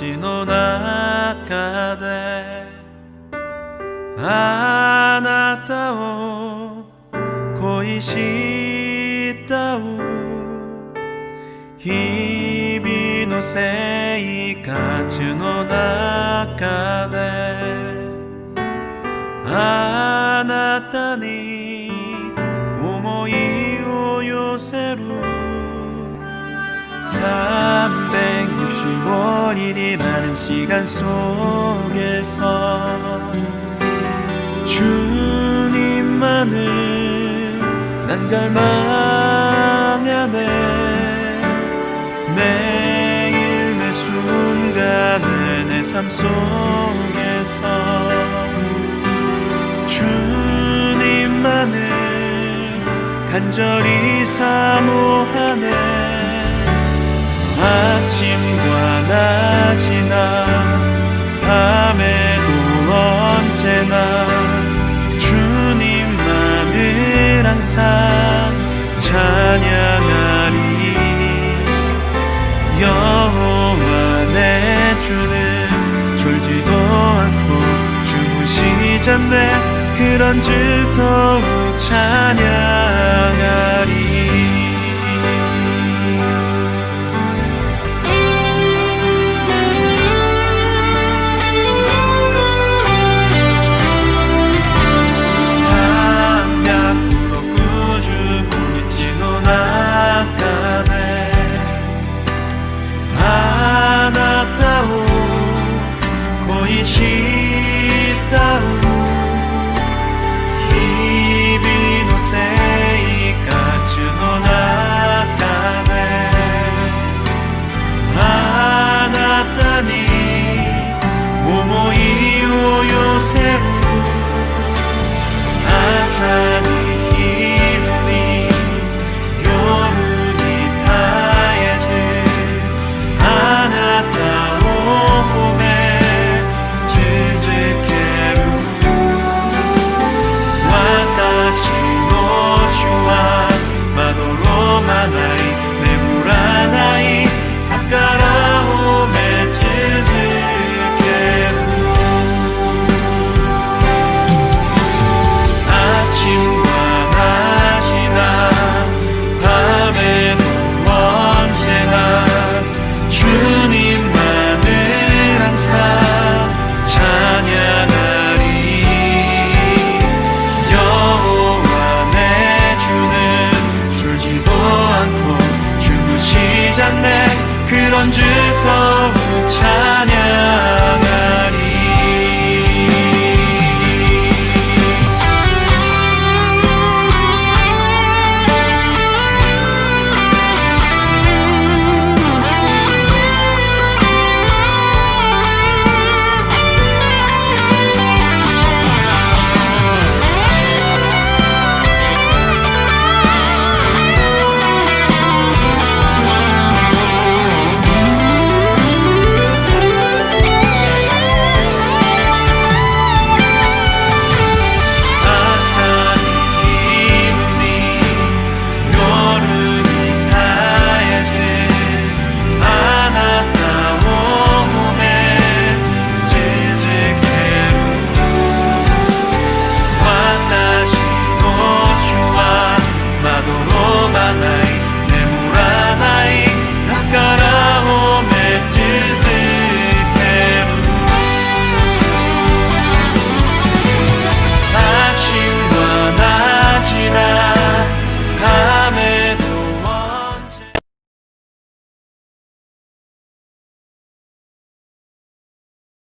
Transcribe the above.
ちの中であなたを恋した日々の生活の中であなたに思いを寄せる 365일이라는 시간 속에서 주님만을 난 갈망하네 매일 매 순간을 내 삶 속에서 주님만을 간절히 사모하네 아침과 낮이나 밤에도 언제나 주님만을 항상 찬양하리. 여호와 내 주는 졸지도 않고 주무시지 않네 그런즉 더욱 찬양하리 그런즉 더 찬양.